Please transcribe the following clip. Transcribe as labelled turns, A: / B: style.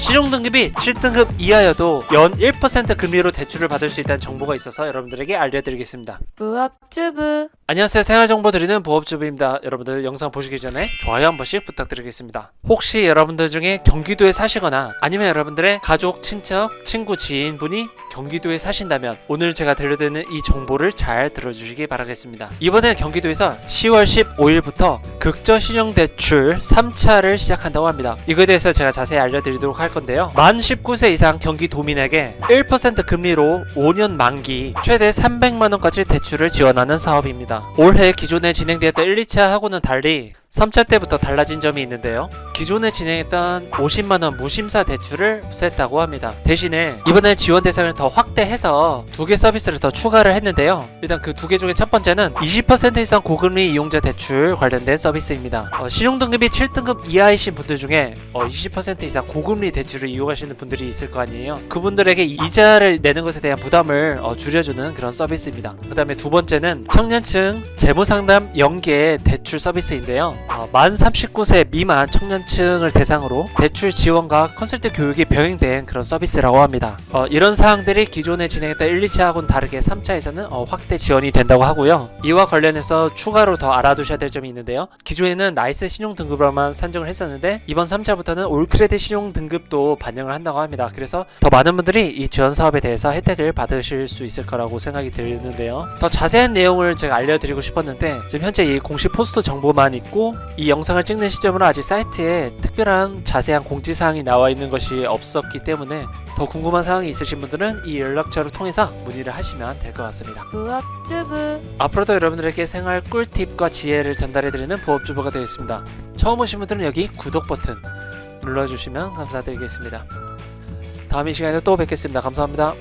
A: 신용등급이 7등급 이하여도 연 1% 금리로 대출을 받을 수 있다는 정보가 있어서 여러분들에게 알려드리겠습니다.
B: 부업주부
A: 안녕하세요. 생활정보 드리는 보업주부입니다. 여러분들 영상 보시기 전에 좋아요 한 번씩 부탁드리겠습니다. 혹시 여러분들 중에 경기도에 사시거나 아니면 여러분들의 가족, 친척, 친구, 지인분이 경기도에 사신다면 오늘 제가 들려드리는 이 정보를 잘 들어주시기 바라겠습니다. 이번에 경기도에서 10월 15일부터 극저 신용대출 3차를 시작한다고 합니다. 이거에 대해서 제가 자세히 알려드리도록 할 건데요. 만 19세 이상 경기도민에게 1% 금리로 5년 만기 최대 300만 원까지 대출을 지원하는 사업입니다. 올해 기존에 진행되었던 1, 2차하고는 달리 3차 때부터 달라진 점이 있는데요. 기존에 진행했던 50만 원 무심사 대출을 없앴다고 합니다. 대신에 이번에 지원 대상을 더 확대해서 두 개 서비스를 더 추가를 했는데요. 일단 그 두 개 중에 첫 번째는 20% 이상 고금리 이용자 대출 관련된 서비스입니다. 어, 신용등급이 7등급 이하이신 분들 중에 어, 20% 이상 고금리 대출을 이용하시는 분들이 있을 거 아니에요. 그분들에게 이- 이자를 내는 것에 대한 부담을 어, 줄여주는 그런 서비스입니다. 그 다음에 두 번째는 청년층 재무상담 연계 대출 서비스인데요. 어, 만 39세 미만 청년층을 대상으로 대출 지원과 컨설팅 교육이 병행된 그런 서비스라고 합니다. 어, 이런 사항들이 기존에 진행했던 1, 2차하고는 다르게 3차에서는 어, 확대 지원이 된다고 하고요. 이와 관련해서 추가로 더 알아두셔야 될 점이 있는데요. 기존에는 나이스 신용 등급으로만 산정을 했었는데 이번 3차부터는 올크레딧 신용 등급도 반영을 한다고 합니다. 그래서 더 많은 분들이 이 지원 사업에 대해서 혜택을 받으실 수 있을 거라고 생각이 드는데요. 더 자세한 내용을 제가 알려드리고 싶었는데 지금 현재 이 공식 포스터 정보만 있고 이 영상을 찍는 시점으로 아직 사이트에 특별한 자세한 공지사항이 나와 있는 것이 없었기 때문에 더 궁금한 사항이 있으신 분들은 이 연락처를 통해서 문의를 하시면 될 것 같습니다.
B: 부업주부
A: 앞으로도 여러분들에게 생활 꿀팁과 지혜를 전달해드리는 부업주부가 되겠습니다. 처음 오신 분들은 여기 구독 버튼 눌러주시면 감사드리겠습니다. 다음 이 시간에 또 뵙겠습니다. 감사합니다.